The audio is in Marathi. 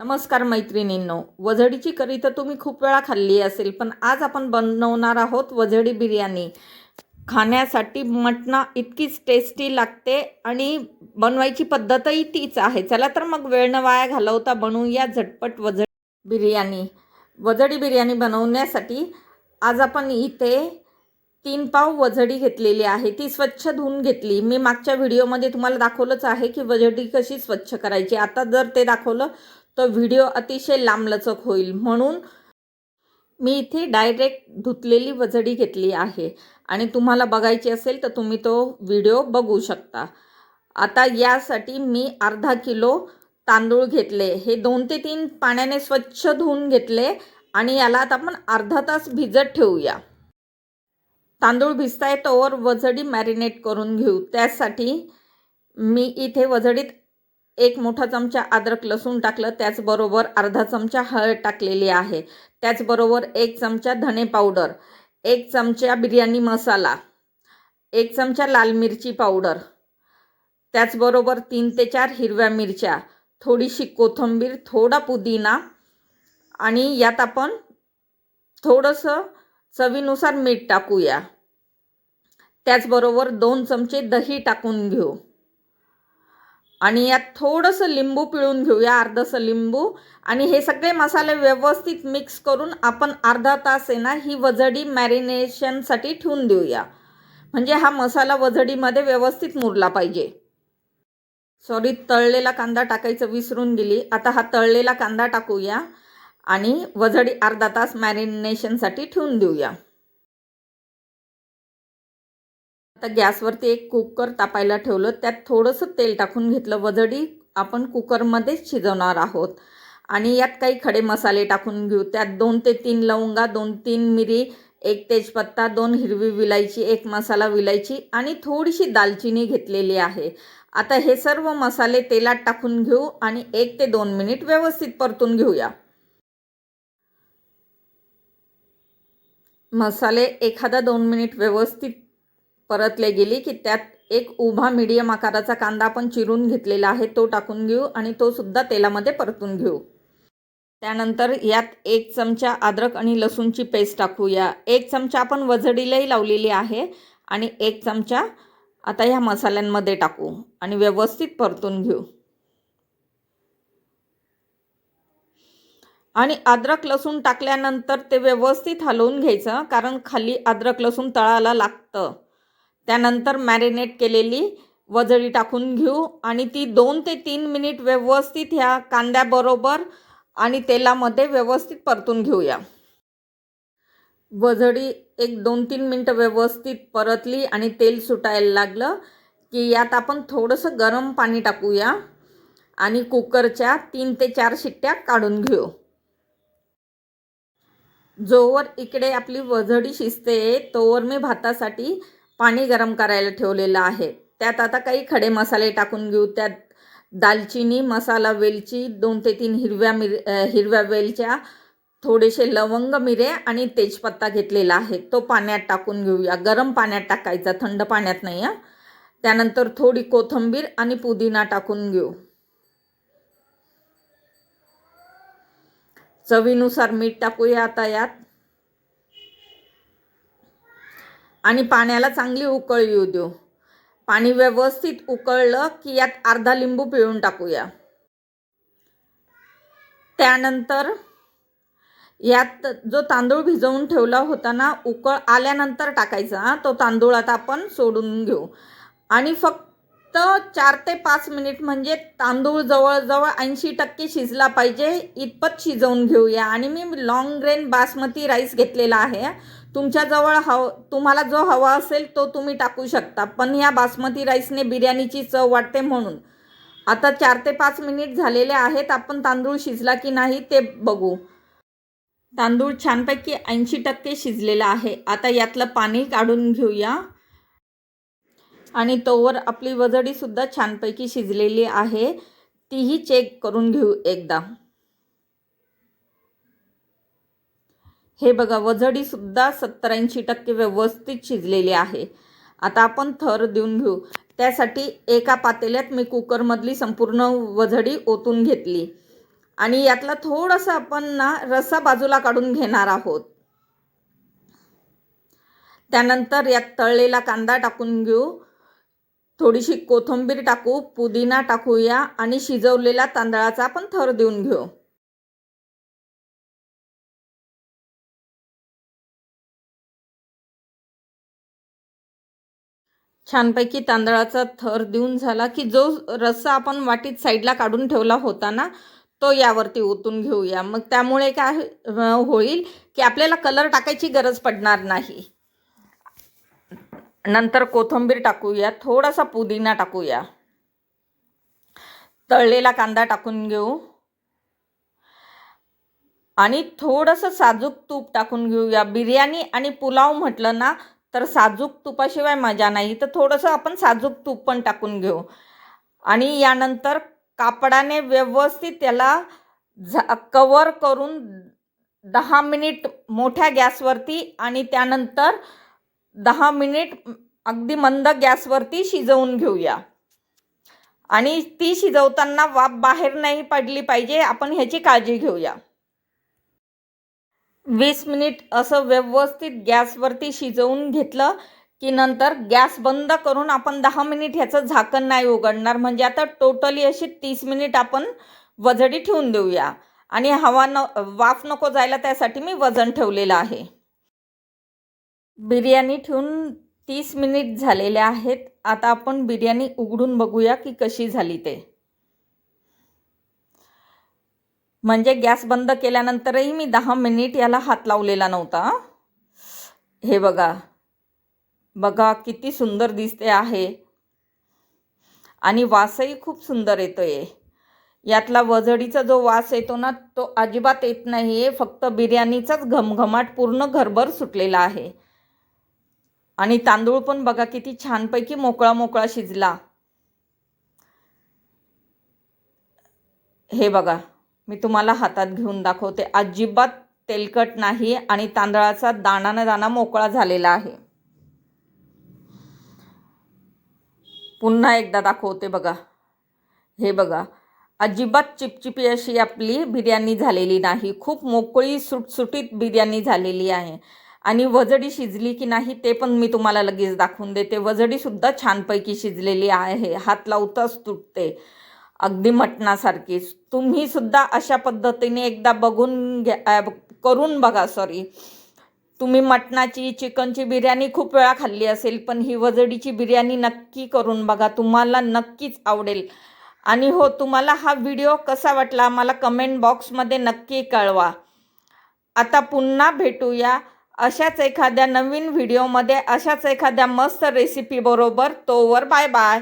नमस्कार मैत्रिणींनो वझडीची करी तर तुम्ही खूप वेळा खाल्ली असेल पण आज आपण बनवणार आहोत वझडी बिर्याणी. खाण्यासाठी मटणा इतकीच टेस्टी लागते आणि बनवायची पद्धतही तीच आहे. चला तर मग वेळ न वाया घालवता बनवूया झटपट वझडी बिर्याणी. वजडी बिर्याणी बनवण्यासाठी आज आपण इथे तीन पाव वझडी घेतलेली आहे. ती स्वच्छ धुवून घेतली. मी मागच्या व्हिडिओमध्ये तुम्हाला दाखवलंच आहे की वझडी कशी स्वच्छ करायची. आता जर ते दाखवलं तर व्हिडिओ अतिशय लांबलचक होईल. म्हणून मी इथे डायरेक्ट धुतलेली वजडी घेतली आहे. आणि तुम्हाला बघायची असेल तर तुम्ही तो व्हिडिओ बघू शकता. आता यासाठी मी अर्धा किलो तांदूळ घेतले. हे दोन ते तीन पाण्याने स्वच्छ धुवून घेतले आणि याला आता आपण अर्धा तास भिजत ठेवूया. तांदूळ भिजता येतोवर वजडी मॅरिनेट करून घेऊ. त्यासाठी मी इथे वजडीत एक मोठा चमचा अद्रक लसूण टाकलं त्याचबरोबर अर्धा चमचा हळद टाकलेली आहे. त्याचबरोबर एक चमचा धणे पावडर एक चमचा बिर्याणी मसाला एक चमचा लाल मिरची पावडर त्याचबरोबर तीन ते चार हिरव्या मिरच्या थोडीशी कोथिंबीर थोडा पुदिना आणि यात आपण थोडंसं चवीनुसार मीठ टाकूया. त्याचबरोबर दोन चमचे दही टाकून घेऊ. आणि यात थोडंसं लिंबू पिळून घेऊया अर्धंसं लिंबू. आणि हे सगळे मसाले व्यवस्थित मिक्स करून आपण अर्धा तास आहे ना ही वजडी मॅरिनेशनसाठी ठेवून देऊया. म्हणजे हा मसाला वजडीमध्ये व्यवस्थित मुरला पाहिजे. सॉरी तळलेला कांदा टाकायचं विसरून गेली. आता हा तळलेला कांदा टाकूया आणि वजडी अर्धा तास मॅरिनेशनसाठी ठेवून देऊया. आता गॅसवरती एक कुकर तापायला ठेवलं. त्यात थोडंसं तेल टाकून घेतलं. वजडी आपण कुकरमध्येच शिजवणार आहोत. आणि यात काही खडे मसाले टाकून घेऊ. त्यात दोन ते तीन लवंगा दोन तीन मिरी एक तेजपत्ता दोन हिरवी विलायची एक मसाला विलायची आणि थोडीशी दालचिनी घेतलेली आहे. आता हे सर्व मसाले तेलात टाकून घेऊ आणि एक ते दोन मिनिट व्यवस्थित परतून घेऊया. मसाले एखादा दोन मिनिट व्यवस्थित परतले गेली की त्यात एक उभा मीडियम आकाराचा कांदा आपण चिरून घेतलेला आहे तो टाकून घेऊ आणि तो सुद्धा तेलामध्ये परतून घेऊ. त्यानंतर यात एक चमचा अद्रक आणि लसूणची पेस्ट टाकूया. एक चमचा आपण वजडीलाही लावलेली आहे आणि एक चमचा आता ह्या मसाल्यांमध्ये टाकू आणि व्यवस्थित परतून घेऊ. आणि अद्रक लसूण टाकल्यानंतर ते व्यवस्थित हलवून घ्यायचं कारण खाली अद्रक लसूण तळाला लागतं. त्यानंतर मॅरिनेट केलेली वजळी टाकून घेऊ आणि ती दोन ते तीन मिनिट व्यवस्थित ह्या कांद्याबरोबर आणि तेलामध्ये व्यवस्थित परतून घेऊया. वजळी एक दोन तीन मिनटं व्यवस्थित परतली आणि तेल सुटायला लागलं की यात आपण थोडंसं गरम पाणी टाकूया आणि कुकरच्या तीन ते चार शिट्ट्या काढून घेऊ. जोवर इकडे आपली वजडी शिजते तोवर मी भातासाठी पाणी गरम करायला ठेवलेलं आहे. त्यात आता काही खडे मसाले टाकून घेऊ. त्यात दालचिनी मसाला वेलची दोन ते तीन हिरव्या मिर हिरव्या वेलच्या थोडेसे लवंग मिरे आणि तेजपत्ता घेतलेला आहे. तो पाण्यात टाकून घेऊया. गरम पाण्यात टाकायचा. थंड पाण्यात नाही हां. त्यानंतर थोडी कोथिंबीर आणि पुदिना टाकून घेऊ. चवीनुसार मीठ टाकूया आता यात. आणि पाण्याला चांगली उकळ येऊ देऊ. पाणी व्यवस्थित उकळलं की यात अर्धा लिंबू पिळून टाकूया. त्यानंतर यात जो तांदूळ भिजवून ठेवला होता ना उकळ आल्यानंतर टाकायचा. तो तांदूळ आता आपण सोडून घेऊ. आणि फक्त चार ते पाच मिनिट म्हणजे तांदूळ जवळजवळ ऐंशी टक्के शिजला पाहिजे. इतपत शिजवून घेऊया. आणि मी लॉंग ग्रेन बासमती राईस घेतलेला आहे. तुमच्याजवळ हव तुम्हाला जो हवा असेल तो तुम्ही टाकू शकता. पण या बासमती राईसने बिर्याणीची चव वाटते म्हणून. आता चार ते पाच मिनिट झालेले आहेत आपण तांदूळ शिजला की नाही ते बघू. तांदूळ छानपैकी ऐंशी टक्के शिजलेला आहे. आता यातलं पाणी काढून घेऊया. आणि तोवर आपली वजडीसुद्धा छानपैकी शिजलेली आहे. तीही चेक करून घेऊ एकदा. हे बघा वजडीसुद्धा सत्तर ऐंशी टक्के व्यवस्थित शिजलेली आहे. आता आपण थर देऊन घेऊ. त्यासाठी एका पातेल्यात मी कुकरमधली संपूर्ण वजडी ओतून घेतली. आणि यातला थोडंसं आपण ना रस्सा बाजूला काढून घेणार आहोत. त्यानंतर यात तळलेला कांदा टाकून घेऊ. थोडीशी कोथिंबीर टाकू पुदिना टाकूया आणि शिजवलेला तांदळाचा आपण थर देऊन घेऊ. छानपैकी तांदळाचा थर देऊन झाला की जो रस्सा आपण वाटीत साईडला काढून ठेवला होता ना तो यावरती ओतून घेऊया. मग त्यामुळे काय होईल की आपल्याला कलर टाकायची गरज पडणार नाही. नंतर कोथिंबीर टाकूया थोडासा पुदिना टाकूया. तळलेला कांदा टाकून घेऊ. आणि थोडंसं साजूक तूप टाकून घेऊया. बिर्याणी आणि पुलाव म्हटलं ना तर साजूक तुपाशिवाय मजा नाही. तर थोडंसं आपण साजूक तूप पण टाकून घेऊ. आणि यानंतर कापडाने व्यवस्थित त्याला झा कवर करून दहा मिनिट मोठ्या गॅसवरती आणि त्यानंतर दहा मिनिट अगदी मंद गॅसवरती शिजवून घेऊया. आणि ती शिजवताना वाफ बाहेर नाही पडली पाहिजे. आपण ह्याची काळजी घेऊया. वीस मिनिट असं व्यवस्थित गॅसवरती शिजवून घेतलं की नंतर गॅस बंद करून आपण दहा मिनिट ह्याचं झाकण नाही उघडणार. म्हणजे आता टोटली अशी तीस मिनिट आपण वजडी ठेवून देऊया. आणि हवा न वाफ नको जायला त्यासाठी मी वजन ठेवलेलं आहे. बिर्याणी ठेवून तीस मिनिट झालेले आहेत. आता आपण बिर्याणी उघडून बघूया की कशी झाली ते. म्हणजे गॅस बंद केल्यानंतरही मी दहा मिनिट याला हात लावलेला नव्हता. हे बघा. बघा किती सुंदर दिसते आहे. आणि वासही खूप सुंदर येतो आहे यातला वजडीचा जो वास येतो ना तो अजिबात येत नाही आहे फक्त बिर्याणीचाच घमघमाट पूर्ण घरभर सुटलेला आहे. आणि तांदूळ पण बघा किती छानपैकी मोकळा मोकळा शिजला. हे बघा. मी तुम्हाला हातात घेऊन दाखवते. अजिबात तेलकट नाही आणि तांदळाचा दाणा न दाणा मोकळा झालेला आहे. पुन्हा एकदा दाखवते बघा. हे बघा. अजिबात चिपचिपी अशी आपली बिर्याणी झालेली नाही. खूप मोकळी सुटसुटीत बिर्याणी झालेली आहे. आणि वजडी शिजली की नाही ते पण मी तुम्हाला लगेच दाखवून देते. वजडीसुद्धा छानपैकी शिजलेली आहे. हात लावताच तुटते. अगदी मटणासारखी. तुम्ही सुद्धा अशा पद्धतीने एकदा बघून घ्या करून बघा सॉरी तुम्ही मटणाची चिकनची बिर्याणी खूप वेळा खाल्ली असेल पण ही वजडीची बिर्याणी नक्की करून बघा. तुम्हाला नक्कीच आवडेल. आणि हो तुम्हाला हा व्हिडिओ कसा वाटला मला कमेंट बॉक्समध्ये नक्की कळवा. आता पुन्हा भेटूया अशाच एखाद्या नवीन व्हिडिओमध्ये अशाच एखाद्या मस्त रेसिपीबरोबर तोवर बाय बाय